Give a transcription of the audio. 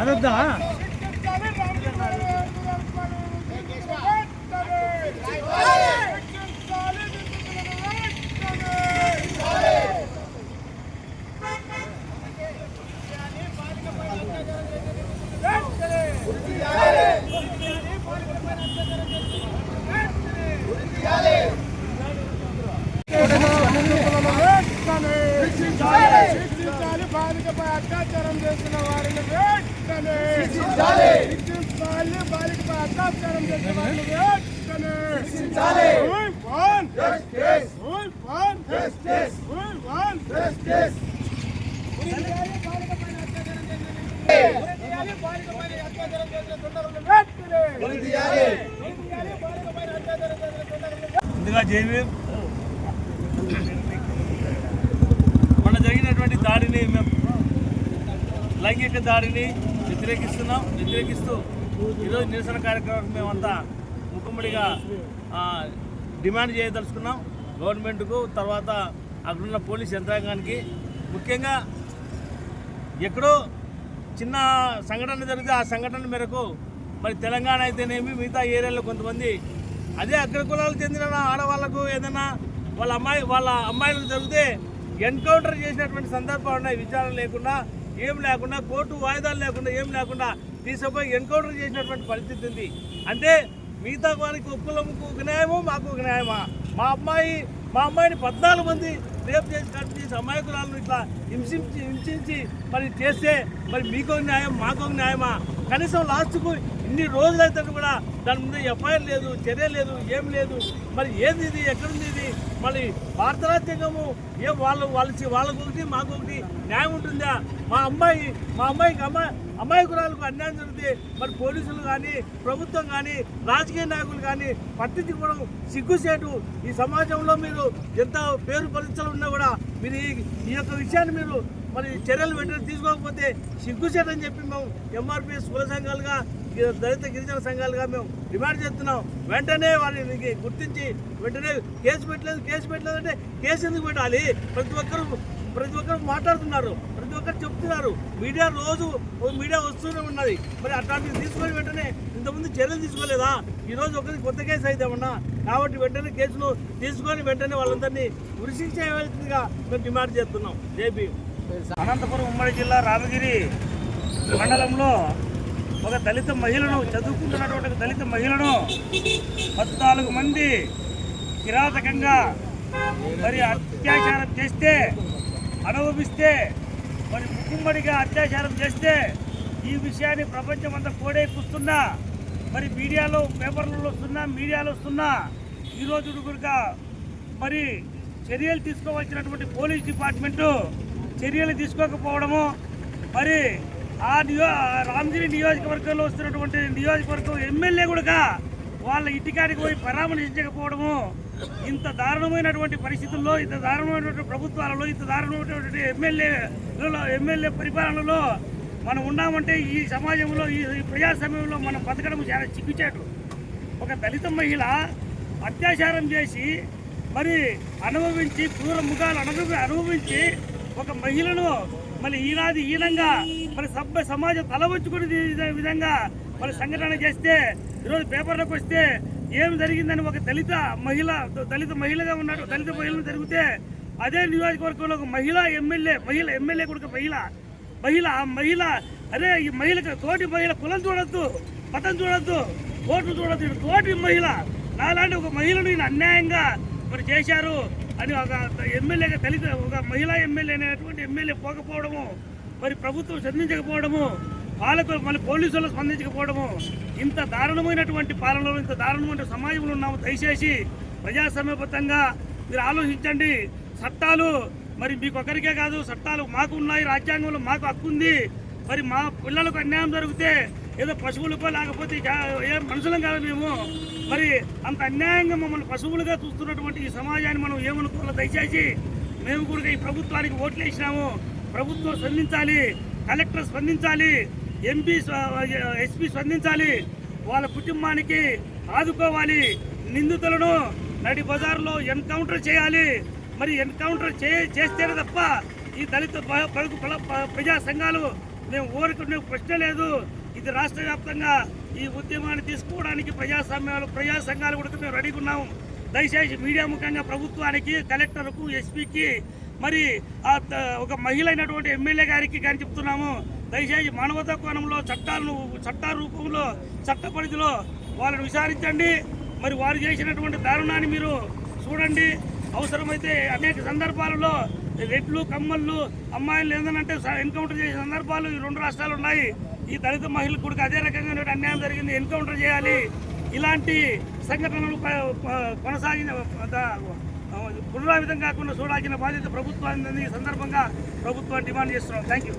అదొద్దా? బాలికపై అత్యాచారం చేసిన వారిని వెంటనే శిక్షించాలి. బాలికపై అత్యాచారం చేసిన వారిని వెంటనే శిక్షించాలి. ముందుగా జేవి మన జరిగినటువంటి దాడిని మేము లైంగిక దాడిని వ్యతిరేకిస్తున్నాం. వ్యతిరేకిస్తూ ఈరోజు నిరసన కార్యక్రమం మేమంతా ముక్కుమ్మడిగా డిమాండ్ చేయదలుచుకున్నాం. గవర్నమెంట్కు తర్వాత అక్కడున్న పోలీస్ యంత్రాంగానికి. ముఖ్యంగా ఎక్కడో చిన్న సంఘటన జరిగితే ఆ సంఘటన మేరకు మరి తెలంగాణ అయితేనేమి మిగతా ఏరియాలో కొంతమంది అదే అగ్ర కులాలకు చెందిన ఆడవాళ్ళకు ఏదైనా వాళ్ళ అమ్మాయి వాళ్ళ అమ్మాయిలకు జరిగితే ఎన్కౌంటర్ చేసినటువంటి సందర్భాలు ఉన్నాయి. విచారణ లేకుండా ఏం లేకుండా కోర్టు వాయిదాలు లేకుండా ఏం లేకుండా తీసుకుపోయి ఎన్కౌంటర్ చేసినటువంటి పరిస్థితి ఉంది. అంటే మిగతా వారికి ఒక్కలకు ఒక న్యాయము మాకు ఒక న్యాయమా? మా అమ్మాయి మా అమ్మాయిని పద్నాలుగు మంది రేపు చేసి కట్ చేసి అమాయకురాలను ఇట్లా హింసించి హింసించి మరి చేస్తే మరి మీకో న్యాయం మాకో న్యాయమా? కనీసం లాస్ట్కు ఇన్ని రోజులైతే కూడా దాని ముందు ఎఫ్ఐఆర్ లేదు చర్య లేదు ఏం లేదు. మరి ఏంది ఇది? ఎక్కడుంది ఇది? మళ్ళీ భారత రాజ్యాంగము ఏం వాళ్ళు వాళ్ళకి వాళ్ళకు ఒకటి మాకు ఒకటి న్యాయం ఉంటుందా? మా అమ్మాయి మా అమ్మాయికి అమ్మాయి అమాయకురాలకు అన్యాయం జరిగితే మరి పోలీసులు కానీ ప్రభుత్వం కానీ రాజకీయ నాయకులు కానీ పట్టించుకోవడం సిగ్గుసేటు ఈ సమాజంలో మీరు ఎంత పేరు పరిచయాలు ఉన్నా కూడా మీరు ఈ యొక్క విషయాన్ని మీరు మరి చర్యలు వెంటనే తీసుకోకపోతే సిగ్గుసేటు అని చెప్పి మేము ఎంఆర్పిఎస్ కుల సంఘాలుగా దళిత గిరిజన సంఘాలుగా మేము డిమాండ్ చేస్తున్నాం. వెంటనే వారిని గుర్తించి వెంటనే కేసు పెట్టలేదు కేసు పెట్టలేదు అంటే కేసు ఎందుకు పెట్టాలి? ప్రతి ఒక్కరు ప్రతి ఒక్కరు మాట్లాడుతున్నారు ప్రతి ఒక్కరు చెప్తున్నారు. మీడియా రోజు మీడియా వస్తూనే ఉన్నది. మరి అట్లాంటివి తీసుకొని వెంటనే ఇంతకుముందు చర్యలు తీసుకోలేదా? ఈరోజు ఒకరికి కొత్త కేసు అయితే ఉన్నా కాబట్టి వెంటనే కేసును తీసుకొని వెంటనే వాళ్ళందరినీ ఉరిశించేయవలసిందిగా మేము డిమాండ్ చేస్తున్నాం. జేపీ అనంతపురం ఉమ్మడి జిల్లా రామగిరి మండలంలో ఒక దళిత మహిళను చదువుకుంటున్నటువంటి ఒక దళిత మహిళను పద్నాలుగు మంది కిరాతకంగా మరి అత్యాచారం చేస్తే అనుభవిస్తే మరి ముక్కుమ్మడిగా అత్యాచారం చేస్తే ఈ విషయాన్ని ప్రపంచం అంతా కోడైపుస్తున్నా మరి మీడియాలో పేపర్లలో వస్తున్నా మీడియాలో వస్తున్నా ఈరోజు గురిగా మరి చర్యలు తీసుకోవాల్సినటువంటి పోలీస్ డిపార్ట్మెంటు చర్యలు తీసుకోకపోవడము. మరి ఆ నియో రామగిరి నియోజకవర్గంలో వస్తున్నటువంటి నియోజకవర్గం ఎమ్మెల్యే కూడా వాళ్ళ ఇంటికాడికి పోయి పరామర్శించకపోవడము. ఇంత దారుణమైనటువంటి పరిస్థితుల్లో ఇంత దారుణమైనటువంటి ప్రభుత్వాలలో ఇంత దారుణమైనటువంటి ఎమ్మెల్యేలలో ఎమ్మెల్యే పరిపాలనలో మనం ఉన్నామంటే ఈ సమాజంలో ఈ ఈ ప్రజాస్వామ్యంలో మనం బతకడం చాలా చిక్కుచాటు. ఒక దళిత మహిళ అత్యాచారం చేసి మరి అనుభవించి క్రూర ముఖాలు అనుభవి అనుభవించి ఒక మహిళను మరి ఈనాది ఈనంగా మరి సభ్య సమాజం తలవంచుకుని విధంగా మరి సంఘటన చేస్తే ఈరోజు పేపర్లకు వస్తే ఏం జరిగిందని ఒక దళిత మహిళ దళిత మహిళగా ఉన్నాడు దళిత మహిళను జరిగితే అదే నియోజకవర్గంలో ఒక మహిళ ఎమ్మెల్యే మహిళ ఎమ్మెల్యే కూడా మహిళ మహిళ ఆ మహిళ అరే ఈ మహిళకు తోటి మహిళ కులం చూడొద్దు మతం చూడొద్దు ఓట్లు చూడొద్దు తోటి మహిళ నాలాంటి ఒక మహిళను ఈయన అన్యాయంగా మరి చేశారు. అని ఒక ఎమ్మెల్యేగా దళిత ఒక మహిళా ఎమ్మెల్యే అనేటువంటి ఎమ్మెల్యే పోకపోవడము మరి ప్రభుత్వం స్పందించకపోవడము పాలకులు మళ్ళీ పోలీసులు స్పందించకపోవడము ఇంత దారుణమైనటువంటి పాలనలో ఇంత దారుణమైన సమాజంలో ఉన్నాము. దయచేసి ప్రజాసమీపతంగా మీరు ఆలోచించండి. చట్టాలు మరి మీకు ఒకరికే కాదు చట్టాలు మాకు ఉన్నాయి రాజ్యాంగంలో మాకు హక్కు ఉంది. మరి మా పిల్లలకు అన్యాయం జరిగితే ఏదో పశువులకో లేకపోతే ఏం ఏ మనుషులం కాదు మేము. మరి అంత అన్యాయంగా మమ్మల్ని పశువులుగా చూస్తున్నటువంటి ఈ సమాజాన్ని మనం ఏమనుకోవాలో దయచేసి మేము కూడా ఈ ప్రభుత్వానికి ఓట్లు వేసినాము ప్రభుత్వం స్పందించాలి కలెక్టర్ స్పందించాలి ఎంపీ ఎస్పీ స్పందించాలి. వాళ్ళ కుటుంబానికి ఆదుకోవాలి. నిందితులను నడి బజార్లో ఎన్కౌంటర్ చేయాలి. మరి ఎన్కౌంటర్ చే చేస్తేనే తప్ప ఈ దళిత ప్రజా సంఘాలు మేము ఊరికి ప్రశ్న లేదు. ఇది రాష్ట్ర వ్యాప్తంగా ఈ ఉద్యమాన్ని తీసుకోవడానికి ప్రజాస్వామ్యాలు ప్రజా సంఘాలు కూడా మేము రెడీగా ఉన్నాము. దయచేసి మీడియా ముఖంగా ప్రభుత్వానికి కలెక్టర్కు ఎస్పీకి మరి ఆ త- ఒక మహిళ అయినటువంటి ఎమ్మెల్యే గారికి కానీ చెప్తున్నాము. దయచేసి మానవతా కోణంలో చట్టాలను చట్ట రూపంలో చట్ట పరిధిలో వాళ్ళని విచారించండి. మరి వారు చేసినటువంటి దారుణాన్ని మీరు చూడండి. అవసరమైతే అనేక సందర్భాలలో రెడ్లు కమ్మళ్ళు అమ్మాయిలు ఏంటంటే ఎన్కౌంటర్ చేసే సందర్భాలు ఈ రెండు రాష్ట్రాలు ఉన్నాయి. ఈ దళిత మహిళలకు కూడా అదే రకంగా అన్యాయం జరిగింది. ఎన్కౌంటర్ చేయాలి. ఇలాంటి సంఘటనలు కొనసాగిన పునరావితం కాకుండా చూడాల్సిన బాధ్యత ప్రభుత్వాన్ని ఈ సందర్భంగా ప్రభుత్వాన్ని డిమాండ్ చేస్తున్నాం. Thank you